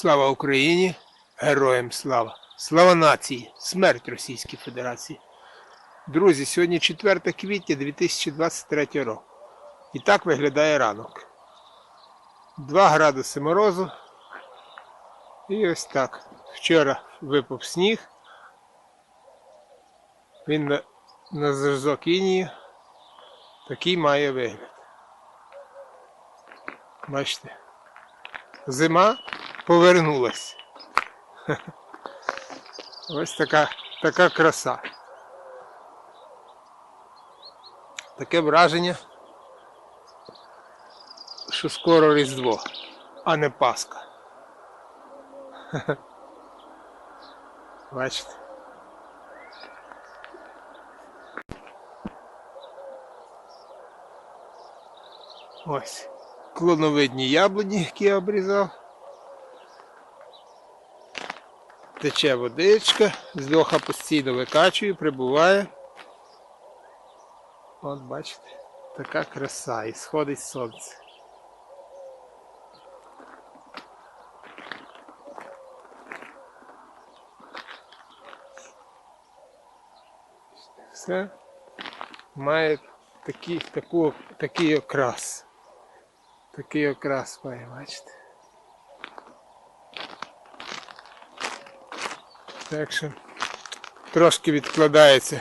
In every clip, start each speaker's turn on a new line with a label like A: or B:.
A: Слава Україні! Героям слава! Слава нації! Смерть Російській Федерації! Друзі, сьогодні 4 квітня 2023 року. І так виглядає ранок. 2 градуси морозу. І ось так. Вчора випав сніг. Він на, на зразок інії. Такий має вигляд. Бачите? Зима повернулась. Ось така, така краса. Таке враження, що скоро Різдво, а не Пасха. Бачите? Ось клоновидні яблуні, які я обрізав. Тече водичка, з льоха постійно викачую, прибуває. От бачите, така краса і сходить сонце. Все має такий, таку, такий окрас. Такий окрас має, бачите. Так що трошки відкладається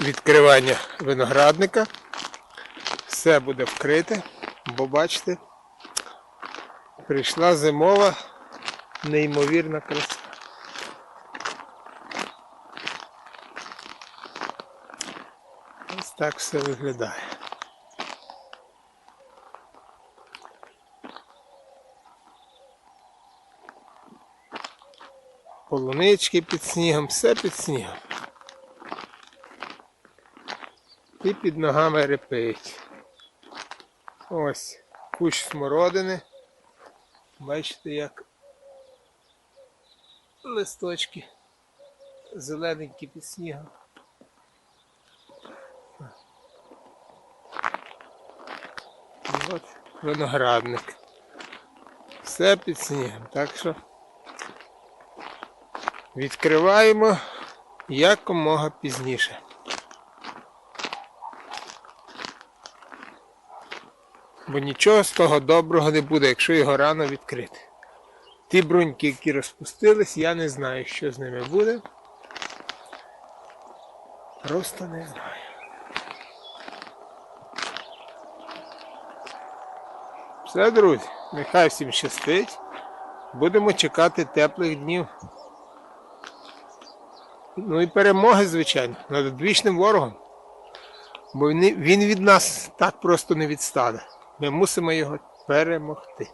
A: відкривання виноградника. Все буде вкрите, бо бачите, прийшла зимова неймовірна краса. Ось так все виглядає. Полунички під снігом, все під снігом. І під ногами репить. Ось кущ смородини. Бачите, як листочки зелененькі під снігом. От виноградник. Все під снігом. Так що відкриваємо якомога пізніше. Бо нічого з того доброго не буде, якщо його рано відкрити. Ті бруньки, які розпустились, я не знаю, що з ними буде. Просто не знаю. Все, друзі, нехай всім щастить. Будемо чекати теплих днів. Ну і перемоги, звичайно, над одвічним ворогом. Бо він від нас так просто не відстане. Ми мусимо його перемогти.